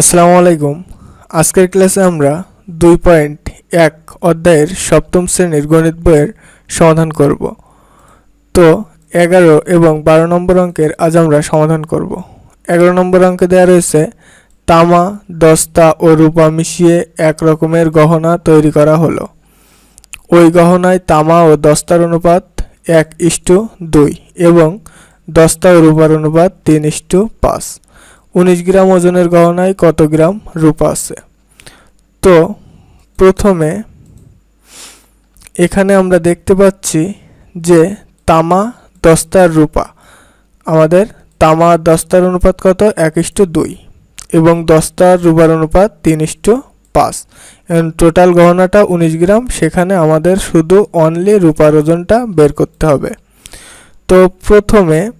আসসালামু আলাইকুম। আজকের ক্লাসে আমরা দুই পয়েন্ট এক অধ্যায়ের সপ্তম শ্রেণির গণিত বইয়ের সমাধান করব। তো এগারো এবং বারো নম্বর অঙ্কের আজ আমরা সমাধান করব। এগারো নম্বর অঙ্কে দেওয়া রয়েছে, তামা, দস্তা ও রূপা মিশিয়ে এক রকমের গহনা তৈরি করা হলো। ওই গহনায় তামা ও দস্তার অনুপাত এক ইস্টু দুই এবং দস্তা ও রূপার অনুপাত তিন ইস্টু পাঁচ। উনিশ গ্রাম ওজনের গহনায় কত গ্রাম রূপা আছে? তো, প্রথমে এখানে আমরা দেখতে পাচ্ছি যে তামা দস্তার রূপা। আমাদের তামা দস্তার অনুপাত কত? এক ইস্টু দুই। এবং দস্তার রূপার অনুপাত তিন ইস্টু পাঁচ। এবং টোটাল গহনাটা উনিশ গ্রাম, সেখানে আমাদের শুধু অনলি রূপার ওজনটা বের করতে হবে। তো, প্রথমে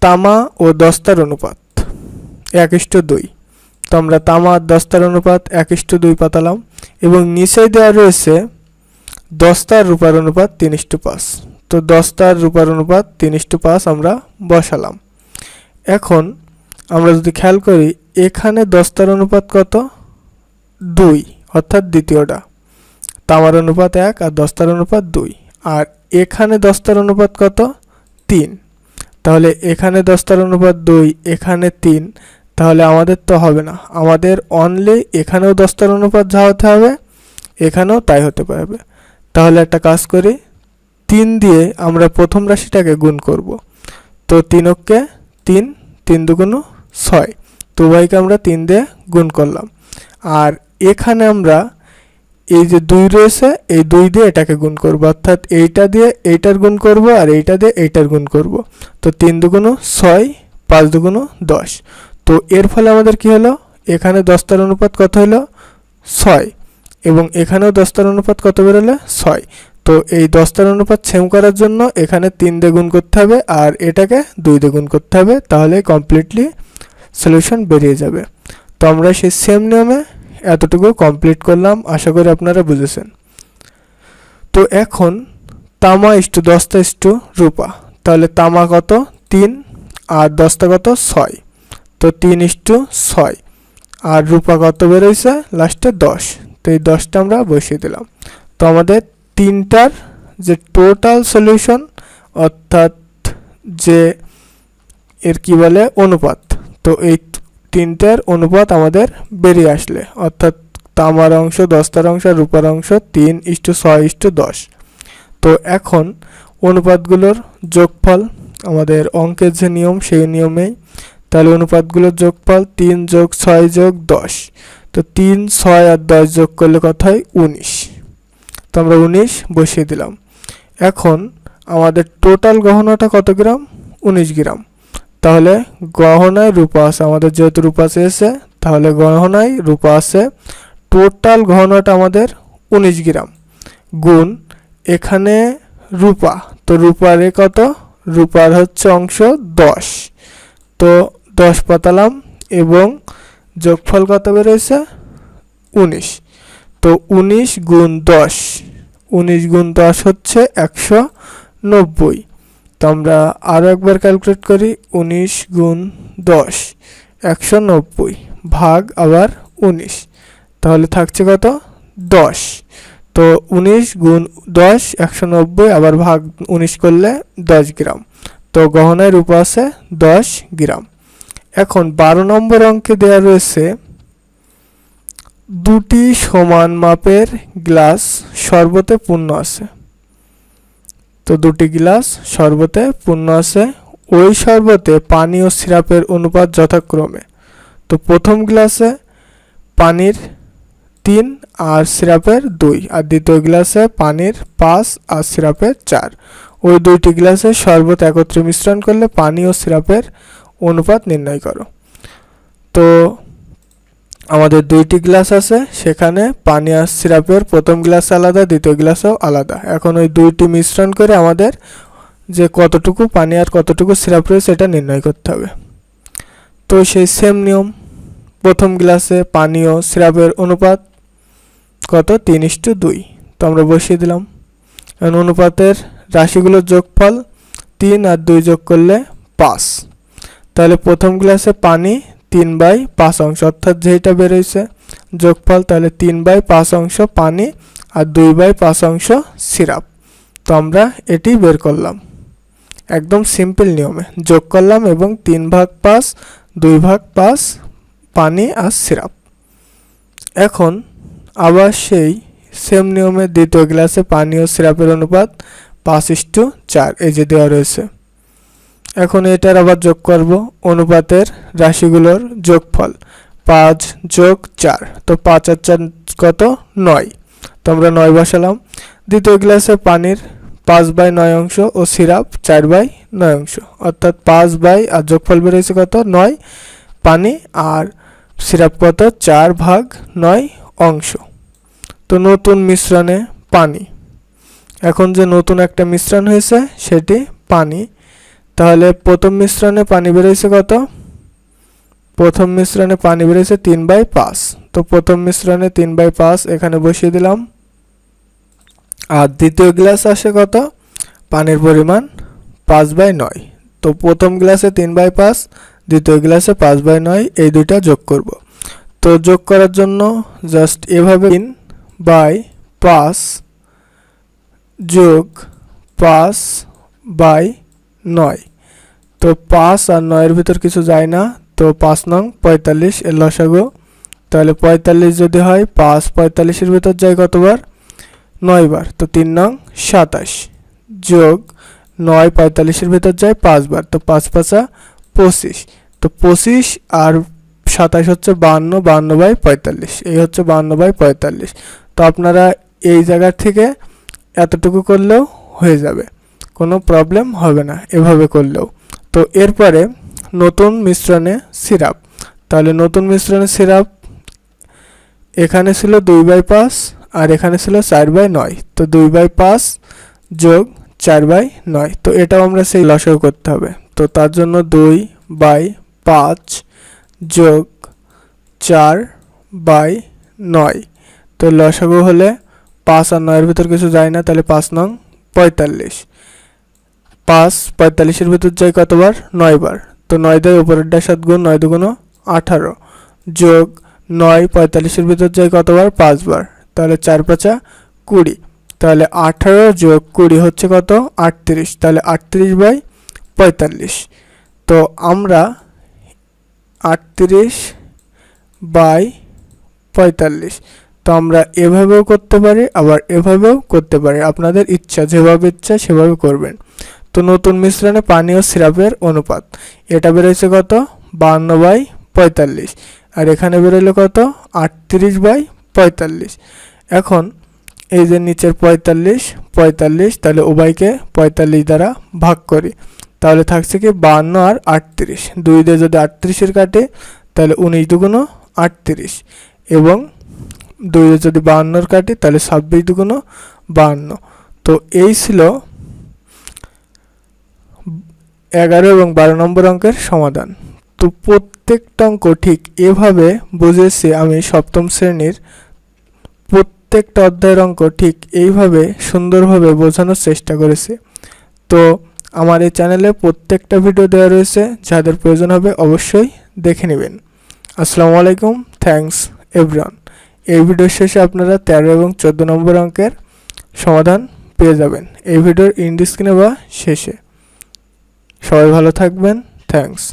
তামা ও দস্তার অনুপাত। এক ইস্টু দুই। তো আমরা তামা আর দস্তার অনুপাত এক ইস্টু দুই পাতালাম এবং নিচে দেওয়া রয়েছে দস্তার রূপার অনুপাত তিন ইস্টু পাঁচ। তো দস্তার রূপার অনুপাত তিন ইস্টু পাঁচ আমরা বসালাম। এখন আমরা যদি খেয়াল করি, এখানে দস্তার অনুপাত কত? দুই, অর্থাৎ দ্বিতীয়টা। তামার অনুপাত এক আর দস্তার অনুপাত দুই। আর এখানে দস্তার অনুপাত কত? তিন। তাহলে এখানে দস্তার অনুপাত দুই, এখানে তিন তাহলে আমাদের তো হবে না। আমাদের অনলি এখানেও দস্তার অনুপাত যা হতে হবে, এখানেও তাই হতে পারবে। তাহলে একটা কাজ করি, তিন দিয়ে আমরা প্রথম রাশিটাকে গুণ করব। তো তিনককে তিন তিন দুগুণ ছয়। তো উভয়কে আমরা তিন দিয়ে গুণ করলাম। আর এখানে আমরা এই যে দুই রয়েছে, এই দুই দিয়ে এটাকে গুণ করব। অর্থাৎ এইটা দিয়ে এইটার গুণ করব আর এইটা দিয়ে এইটার গুণ করব। তো তিন দুগুণ ছয়, পাঁচ দুগুণ দশ। তো এর ফলে আমাদের কি হলো? এখানে দশটার অনুপাত কত হলো? ছয়। এবং এখানেও দশটার অনুপাত কত বেরোলে? ছয়। তো এই দশটার অনুপাত সেম করার জন্য এখানে তিন দিয়ে করতে হবে আর এটাকে দুই দিয়ে করতে হবে, তাহলে কমপ্লিটলি সলিউশন বেরিয়ে যাবে। তো আমরা সেই সেম নিয়মে এতটুকু কমপ্লিট করলাম, আশা করি আপনারা বুঝেছেন। তো এখন তামা ইস্টু দশটা ইস্টু রূপা। তাহলে তামা কত? তিন। আর দশটা কত? ছয়। তো তিন ইস্টু ছয়। আর রূপা কত বেরোইছে? লাস্টে দশ। তো এই দশটা আমরা বসিয়ে দিলাম। তো আমাদের তিনটার যে টোটাল সলিউশন অর্থাৎ যে এর কি বলে, অনুপাত, তো এই তিনটার অনুপাত আমাদের বেরিয়ে আসলে। অর্থাৎ তামার অংশ দশটার অংশ রূপার অংশ তিন ইস্টু ছয় ইস্টু দশ। তো এখন অনুপাতগুলোর যোগফল, আমাদের অঙ্কের যে নিয়ম, সেই নিয়মেই তাহলে অনুপাতগুলোর যোগফল তিন যোগ ছয় যোগ দশ। তো তিন, ছয় আর দশ যোগ করলে কত হয়? উনিশ। তো আমরা উনিশ বসিয়ে দিলাম। এখন আমাদের টোটাল গহনাটা কত গ্রাম? উনিশ গ্রাম। তাহলে গহনায় রূপা আছে, আমাদের যেহেতু রূপা চেয়েছে, তাহলে গহনায় রূপা আছে, টোটাল গহনাটা আমাদের উনিশ গ্রাম। গুণ এখানে রূপা, তো রূপারে কত? রূপার হচ্ছে অংশ দশ। তো দশ পাতালাম এবং যোগফল কত বেরোয়েছে? উনিশ। তো উনিশ গুণ দশ, উনিশ গুণ দশ হচ্ছে একশো নব্বই। তো আমরা আরও একবার ক্যালকুলেট করি, উনিশ গুণ দশ, একশো নব্বই ভাগ আবার উনিশ। তাহলে থাকছে কত? দশ। তো উনিশ গুণ দশ, একশো নব্বই, আবার ভাগ উনিশ করলে দশ গ্রাম। তো গহনায় রূপ আছে দশ গ্রাম। এখন বারো নম্বর অঙ্কে দেওয়া রয়েছে, দুটি সমান মাপের গ্লাস সর্বতে পূর্ণ আছে। তো দুটি গ্লাস শরবতে পূর্ণ আছে, ওই শরবতে পানি ও সিরাপের অনুপাত যথাক্রমে। তো প্রথম গ্লাসে পানির তিন আর সিরাপের দুই, আর দ্বিতীয় গ্লাসে পানির পাঁচ আর সিরাপের চার। ওই দুইটি গ্লাসে শরবত একত্রে মিশ্রণ করলে পানি ও সিরাপের অনুপাত নির্ণয় করো। তো আমাদের দুইটি গ্লাস আছে, সেখানে পানি আর সিরাপের প্রথম গ্লাস আলাদা, দ্বিতীয় গ্লাসও আলাদা। এখন ওই দুইটি মিশ্রণ করে আমাদের যে কতটুকু পানি আর কতটুকু সিরাপ রয়েছে, সেটা নির্ণয় করতে হবে। তো সেই সেম নিয়ম, প্রথম গ্লাসে পানি ও সিরাপের অনুপাত কত? তিন ইস্টু দুই। তো আমরা বসিয়ে দিলাম। অনুপাতের রাশিগুলোর যোগফল তিন আর দুই যোগ করলে পাঁচ। তাহলে প্রথম গ্লাসে পানি তিন বাই পাঁচ অংশ, অর্থাৎ যেটা বেরোইছে, যোগফল তাহলে তিন বাই পাঁচ অংশ পানি আর দুই বাই পাঁচ অংশ সিরাপ। তো আমরা এটি বের করলাম। একদম সিম্পল নিয়মে যোগ করলাম এবং তিন ভাগ পাঁচ, দুই ভাগ পাঁচ পানি আর সিরাপ। এখন আবার সেই সেম নিয়মে দ্বিতীয় গ্লাসে পানি ও সিরাপের অনুপাত পাঁচ ইস্টু চার, এই যে দেওয়া রয়েছে। এখন এটার আবার যোগ করব অনুপাতের রাশিগুলোর যোগফল পাঁচ যোগ চার। তো পাঁচ আর চার কত? নয়। তো আমরা নয় বসালাম। দ্বিতীয় গ্লাসে পানির পাঁচ বাই নয় অংশ ও সিরাপ চার বাই নয় অংশ। অর্থাৎ পাঁচ বাই আর যোগফল বেরোয়েছে কত? নয়। পানি আর সিরাপ কত? চার ভাগ নয় অংশ। তো নতুন মিশ্রণে পানি। এখন যে নতুন একটা মিশ্রণ হয়েছে সেটি পানি। তাহলে প্রথম মিশ্রণে পানি বেরোয়েছে কত? প্রথম মিশ্রণে পানি বেরোয়েছে তিন বাই পাঁচ। তো প্রথম মিশ্রণে তিন বাই পাঁচ এখানে বসিয়ে দিলাম। আর দ্বিতীয় গ্লাস আসে কত? পানির পরিমাণ পাঁচ বাই নয়। তো প্রথম গ্লাসে তিন বাই পাঁচ, দ্বিতীয় গ্লাসে পাঁচ বাই নয়, এই দুইটা যোগ করব। তো যোগ করার জন্য জাস্ট এভাবে তিন বাই পাঁচ যোগ পাঁচ বাই নয়। তো পাঁচ আর নয়ের ভিতর কিছু যায় না। তো পাঁচ নং, পঁয়তাল্লিশ, এর লসাগু। তাহলে পঁয়তাল্লিশ যদি হয়, পাঁচ পঁয়তাল্লিশের ভিতর যায় কতবার? নয় বার তো তিন নং, সাতাশ। যোগ নয় পঁয়তাল্লিশের ভিতর যায় পাঁচবার। তো পাঁচ পাঁচা পঁচিশ। তো পঁচিশ আর সাতাশ হচ্ছে বাহান্ন বাহান্ন বাই পঁয়তাল্লিশ। এই হচ্ছে বাহান্ন বাই পঁয়তাল্লিশ। তো আপনারা এই জায়গা থেকে এতটুকু করলেও হয়ে যাবে। কোনো প্রবলেম হবে না এভাবে করলেও। তো এরপরে নতুন মিশ্রণে সিরাপ। তাহলে নতুন মিশ্রণে সিরাপ এখানে ছিল দুই বাই পাঁচ আর এখানে ছিল চার বাই নয়। তো দুই বাই পাঁচ যোগ চার বাই নয়। তো এটাও আমরা সেই লসাগু করতে হবে। তো তার জন্য দুই বাই পাঁচ যোগ চার বাই নয়। তো লসাগু হলে পাঁচ আর নয়ের ভিতর কিছু যায় না, তাহলে পাঁচ নং পঁয়তাল্লিশ। পাঁচ, পঁয়তাল্লিশের ভিতর যায় কতবার? নয় বার তো নয় দেয় উপরেরটা সাত গুণ, নয় দুগুণ আঠারো। যোগ নয়, পঁয়তাল্লিশের ভিতর যায় কতবার? পাঁচবার। তাহলে চার পাঁচা কুড়ি। তাহলে আঠারো যোগ কুড়ি হচ্ছে কত? আটত্রিশ। তাহলে আটত্রিশ বাই পঁয়তাল্লিশ। তো আমরা আটত্রিশ বাই পঁয়তাল্লিশ। তো আমরা এভাবেও করতে পারি, আবার এভাবেও করতে পারি। আপনাদের ইচ্ছা, যেভাবে ইচ্ছা সেভাবে করবেন। তো নতুন মিশ্রণে পানি ও সিরাপের অনুপাত। এটা বেরোচ্ছে কত? বান্ন বাই পঁয়তাল্লিশ। আর এখানে বেরোলো কত? আটত্রিশ বাই পঁয়তাল্লিশ। এখন এই যে নিচের পঁয়তাল্লিশ পঁয়তাল্লিশ, তাহলে উভয়কে পঁয়তাল্লিশ দ্বারা ভাগ করি। তাহলে থাকছে কি বান্ন আর আটত্রিশ। দুই দিয়ে যদি আটত্রিশের কাটে, তাহলে উনিশ দুগুণ আটত্রিশ। এবং দুই যদি বাহান্নর কাটে, তাহলে ছাব্বিশ দুগুণ বাহান্ন। তো এই ছিল এগারো এবং বারো নম্বর অঙ্কের সমাধান। তো প্রত্যেকটা অঙ্ক ঠিক এভাবে বুঝেছি আমি সপ্তম শ্রেণির। প্রত্যেকটা অধ্যায়ের অঙ্ক ঠিক এইভাবে সুন্দরভাবে বোঝানোর চেষ্টা করেছি। তো আমার এই চ্যানেলে প্রত্যেকটা ভিডিও দেওয়া রয়েছে, যাদের প্রয়োজন হবে অবশ্যই দেখে নেবেন। আসসালামু আলাইকুম, থ্যাঙ্কস এভরিওয়ান। এই ভিডিওর শেষে আপনারা তেরো এবং চোদ্দ নম্বর অঙ্কের সমাধান পেয়ে যাবেন। এই ভিডিওর ইন্ড স্ক্রিনে বা শেষে। সবাই ভালো থাকবেন। থ্যাঙ্কস